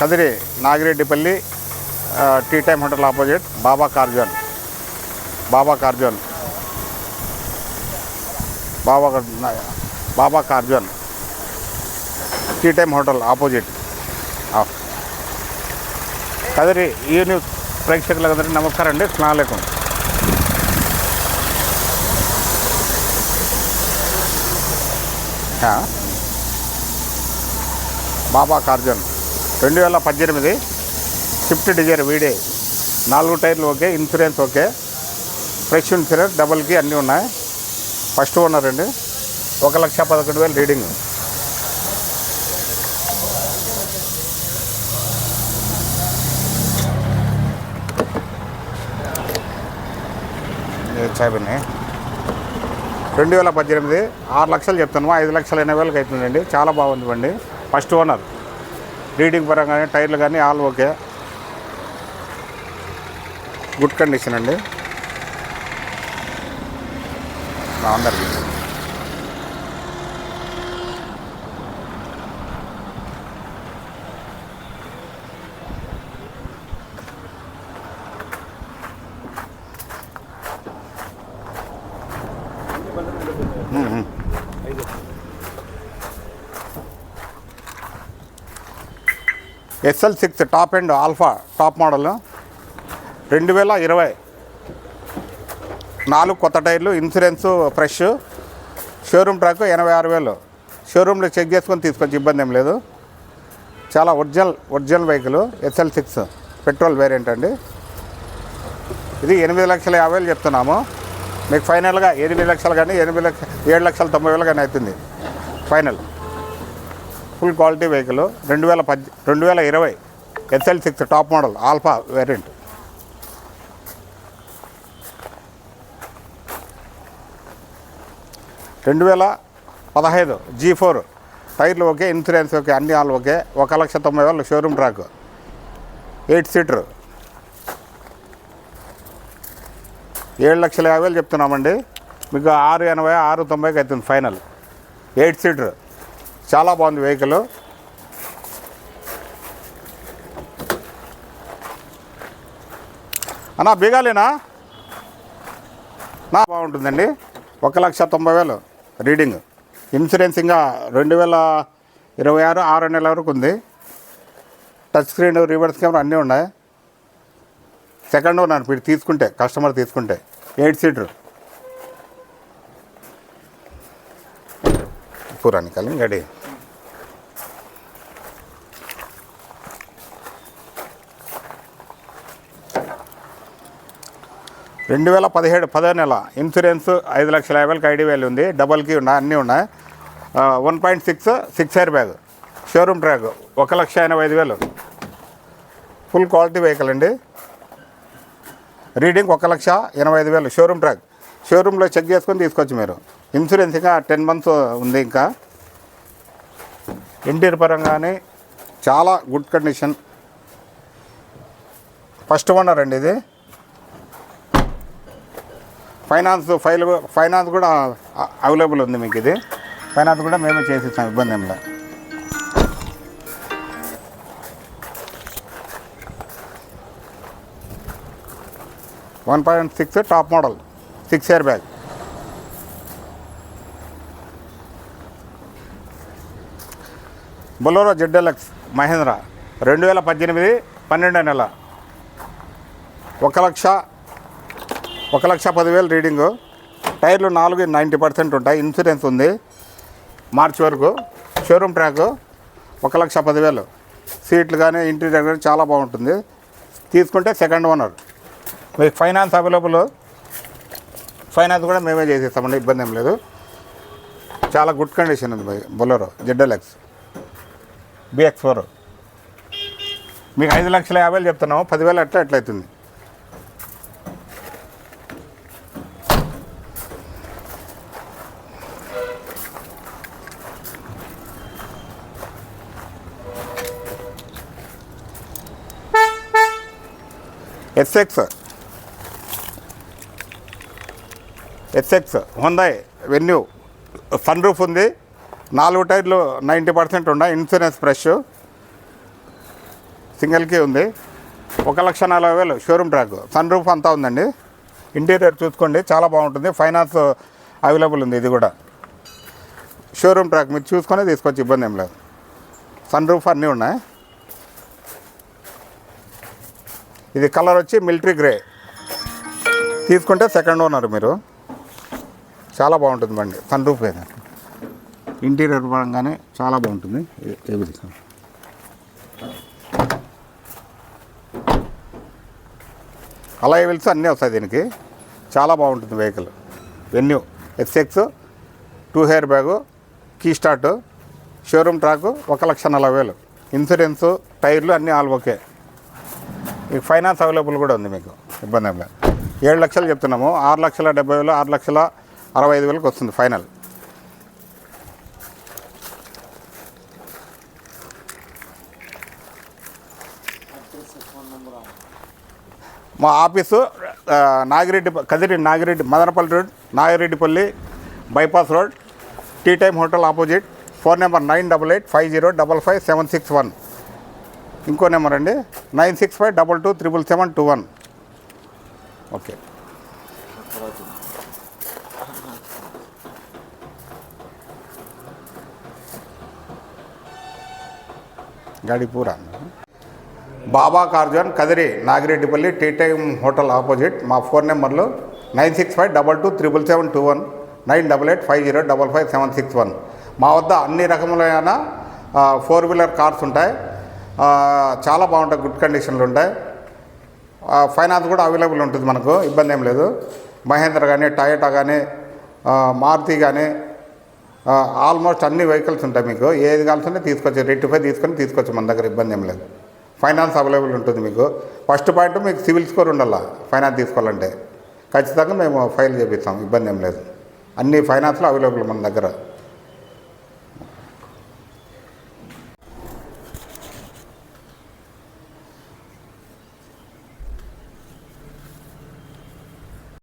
Kadiri Nagireddipalli tea time hotel opposite Baba car zone. Baba car zone. Baba Baba car zone. Tea time hotel opposite. Kadiri ఈ news ప్రేక్షకులందరికీ నమస్కారం అండి. స్నాలేకం బాబా కార్జన్. రెండు వేల పద్దెనిమిది Swift Dzire వీడే. నాలుగు టైర్లు okay insurance okay. Fresh insurance డబల్కి అన్నీ ఉన్నాయి. ఫస్ట్ ఓనర్ అండి. ఒక లక్ష పదకొండు వేలు రీడింగ్. చాయబిన్ని రెండు వేల పద్దెనిమిది ఆరు లక్షలు చెప్తాను ఐదు లక్షల ఎనభై వేలకు అవుతుందండి. చాలా బాగుంది బండి. First owner. రీడింగ్ పరంగా కానీ టైర్లు కానీ ఆల్ ఓకే. గుడ్ కండిషన్ అండి. అందరికి SL six top and alpha top model రెండు వేల ఇరవై నాలుగు కొత్త టైర్లు ఇన్సూరెన్స్ ఫ్రెష్ షోరూమ్ ట్రాక్ ఎనభై ఆరు వేలు. షోరూంలో చెక్ చేసుకొని తీసుకొచ్చి ఇబ్బంది ఏం లేదు. చాలా original original vehicle SL six petrol variant అండి. ఇది ఎనిమిది లక్షల యాభై వేలు చెప్తున్నాము. మీకు ఫైనల్గా ఎనిమిది లక్షలు కానీ ఎనిమిది లక్ష ఏడు లక్షల తొంభై వేలు కానీ అవుతుంది. ఫైనల్. ఫుల్ క్వాలిటీ వెహికల్ రెండు వేల పద్ రెండు వేల ఇరవై SL six top model alpha variant. రెండు వేల పదహైదు జీ ఫోర్ టైర్లు ఓకే ఇన్సూరెన్స్ ఓకే అన్ని ఆల్ ఓకే ఒక లక్ష తొంభై వేలు షోరూమ్ ట్రాక్ ఎయిట్ సీటర్. ఏడు లక్షల యాభై వేలు చెప్తున్నామండి. మీకు ఆరు ఎనభై ఆరు తొంభైకి అవుతుంది ఫైనల్. Eight seater. చాలా బాగుంది వెహికల్ అన్నా బీగాలేనా? నా బాగుంటుందండి. ఒక లక్ష తొంభై వేలు రీడింగ్ ఇన్సూరెన్స్ ఇంకా రెండు వేల ఇరవై ఆరు ఆరు నెలల వరకు ఉంది. టచ్ స్క్రీన్ రివర్స్ కెమెరా అన్నీ ఉన్నాయి. సెకండ్ ఓనర్ మీరు తీసుకుంటే కస్టమర్ తీసుకుంటే. ఎయిట్ సీటర్ పురాణి గడి రెండు వేల పదిహేడు పదో నెల ఇన్సూరెన్స్ ఐదు లక్షల యాభై వేలకి ఐడి వేలు ఉంది. డబల్కి ఉన్నాయి అన్నీ ఉన్నాయి. One point six six air bag showroom track ఒక లక్ష ఎనభై ఐదు వేలు. ఫుల్ క్వాలిటీ వెహికల్ అండి. రీడింగ్ ఒక లక్ష ఎనభై ఐదు వేలు. షోరూమ్ ట్రాక్ షోరూంలో చెక్ చేసుకొని తీసుకోవచ్చు మీరు. ఇన్సూరెన్స్ ఇంకా టెన్ మంత్స్ ఉంది ఇంకా. ఇంటీరియర్ పరంగానే చాలా గుడ్ కండిషన్ ఫస్ట్ ఓనర్ అండి ఇది. ఫైనాన్స్ ఫైల్ ఫైనాన్స్ కూడా అవైలబుల్ ఉంది మీకు ఇది. ఫైనాన్స్ కూడా మేమే చేసి ఇస్తాం ఇబ్బంది ఏం లేదు. One point six top model six air bag Bolero ZLX Mahindra రెండు వేల పద్దెనిమిది పన్నెండో నెల. ఒక లక్ష ఒక లక్ష పదివేలు రీడింగు. టైర్లు నాలుగు నైంటీ పర్సెంట్ ఉంటాయి. ఇన్సూరెన్స్ ఉంది. మార్చి వరకు. షోరూమ్ ట్రాక్ ఒక లక్ష పదివేలు. సీట్లు కానీ ఇంటీరియర్ కానీ చాలా బాగుంటుంది. తీసుకుంటే సెకండ్ ఓనర్. మీకు ఫైనాన్స్ అవైలబుల్. ఫైనాన్స్ కూడా మేమే చేసేస్తామండి. ఇబ్బంది ఏం లేదు. చాలా గుడ్ కండిషన్ ఉంది bye Bolero ZLX BX four. మీకు ఐదు లక్షల యాభై వేలు చెప్తున్నాము. పదివేలు అట్లా ఎట్లయితుంది SX SX Hyundai Venue sun roof ఉంది. నాలుగు టైర్లు నైంటీ పర్సెంట్ ఉన్నాయి. ఇన్సూరెన్స్ ఫ్రెష్ సింగిల్కి ఉంది. ఒక లక్ష నలభై వేలు షోరూమ్ ట్రాక్ సన్ రూఫ్ అంతా ఉందండి. ఇంటీరియర్ చూసుకోండి. చాలా బాగుంటుంది. ఫైనాన్స్ అవైలబుల్ ఉంది ఇది కూడా. షోరూమ్ ట్రాక్ మీరు చూసుకొని తీసుకోవచ్చు ఇబ్బంది ఏం లేదు. సన్ రూఫ్ అన్నీ ఉన్నాయి. ఇది కలర్ వచ్చి మిలిటరీ గ్రే. తీసుకుంటే సెకండ్ ఓనర్ మీరు. చాలా బాగుంటుంది బండి. సన్ రూఫ్ ఏదో ఇంటీరియర్ పరంగానే చాలా బాగుంటుంది. ఏ- అలా వెళ్తే అన్నీ వస్తాయి దీనికి. చాలా బాగుంటుంది vehicle Venue SX two air bag key start showroom track ఒక లక్ష నలభై వేలు. ఇన్సూరెన్సు టైర్లు అన్నీ ఆల్ ఓకే మీకు ఫైనాన్స్ అవైలబుల్ కూడా ఉంది మీకు ఇబ్బంది ఏం లేదు. ఏడు లక్షలు చెప్తున్నాము ఆరు లక్షల డెబ్బై వేలు ఆరు లక్షల అరవై ఐదు వేలకు వస్తుంది ఫైనల్. మా office Nagireddy Kadiri Nagireddy Madanapalli road Nagireddipalli bypass road tea time hotel opposite phone number nine double eight five zero double five seven six one. ఇంకో నెంబర్ అండి. Nine six five double two triple seven two one. Okay. గడిపూరా. Baba car zone Kadiri Nagireddipalli tea time hotel opposite. మా phone నెంబర్లు nine six five double two triple seven two one nine double eight five zero double five seven six one. మా వద్ద అన్ని రకములైన four wheeler cars ఉంటాయి. చాలా బాగుంటాయి good కండిషన్లు ఉంటాయి. ఫైనాన్స్ కూడా అవైలబుల్ ఉంటుంది మనకు ఇబ్బంది ఏం లేదు. మహేంద్ర కానీ టయోటా కానీ మారుతి కానీ ఆల్మోస్ట్ అన్ని వెహికల్స్ ఉంటాయి మీకు. ఏది కావాల్సిందే తీసుకొచ్చి రెట్టిఫై తీసుకొని తీసుకొచ్చి మన దగ్గర ఇబ్బంది ఏం లేదు. ఫైనాన్స్ అవైలబుల్ ఉంటుంది మీకు. ఫస్ట్ పాయింట్ మీకు సివిల్ స్కోర్ ఉండాలా? ఫైనాన్స్ తీసుకోవాలంటే. ఖచ్చితంగా మేము ఫైల్ చేపిస్తాం ఇబ్బంది ఏం లేదు. అన్ని ఫైనాన్స్లో అవైలబుల్ మన దగ్గర.